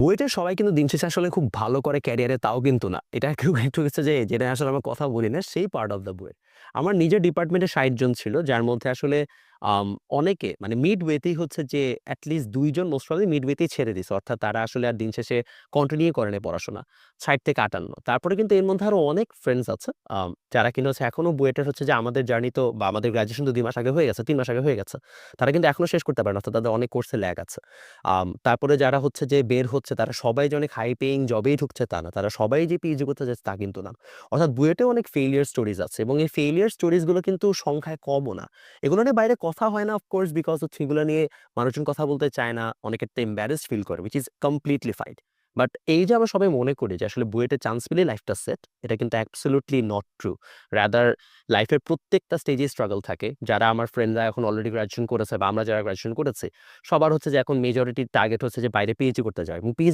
বুয়েটের সবাই কিন্তু দিন শেষে আসলে খুব ভালো করে ক্যারিয়ারে তাও কিন্তু না। এটা একটু একটু হচ্ছে যে, যেটা আসলে আমরা কথা বলি না, সেই পার্ট অফ দ্য বুয়েট। আমার নিজের ডিপার্টমেন্টে ৬০ জন ছিল, যার মধ্যে আসলে অনেকে মানে মিডওয়ে তেই হচ্ছে যে এট লিস্ট ২ জন মোস্ট প্রবাবলি মিডওয়ে তেই ছেড়ে দিছে। অর্থাৎ তারা আসলে আর দিন শেষে কন্টিনিউ করে নাই পড়াশোনা। ৬০ থেকে ৫৮ তারপরে কিন্তু এর মধ্যে আরও অনেক ফ্রেন্ডস আছে যারা কিনা হচ্ছে এখনও বুয়েটের হচ্ছে যে আমাদের জার্নি তো বা আমাদের গ্রাজুয়েশন তো দুই মাস আগে হয়ে গেছে, তিন মাস আগে হয়ে গেছে। তারা কিন্তু এখনও শেষ করতে পারে না। অর্থাৎ তাদের অনেক কোর্সে ল্যাগ আছে। তারপরে যারা হচ্ছে যে বের হচ্ছে তারা সবাই যে অনেক হাই পেইং জবেই ঢুকছে তা না। তারা সবাই যে পিএইচডি করতে যাচ্ছে তা কিন্তু না। অর্থাৎ বুয়েটেও অনেক ফেইলিউর স্টোরিজ আছে এবং এই ফেইলিউর স্টোরিজগুলো কিন্তু সংখ্যায় কমও না। এগুলো নিয়ে বাইরে কথা হয় না অফ কোর্স বিকজ হচ্ছে এগুলো নিয়ে মানুষজন কথা বলতে চায় না। অনেকে একটা এম্বারাসড ফিল করে which is completely fine. But এই যে আমরা সবাই মনে করি যে আসলে বুয়েটে চান্স পেলেই লাইফটা সেট, এটা কিন্তু অ্যাবসোলিউটলি নট ট্রু। রাদার লাইফের প্রত্যেকটা স্টেজেই স্ট্রাগল থাকে। যারা আমার ফ্রেন্ডরা এখন অলরেডি গ্র্যাজুয়েশন করেছে বা আমরা যারা গ্র্যাজুয়েশন করেছে সবার হচ্ছে যে এখন মেজরিটির টার্গেট হচ্ছে যে বাইরে পিএইচডি করতে যায় এবং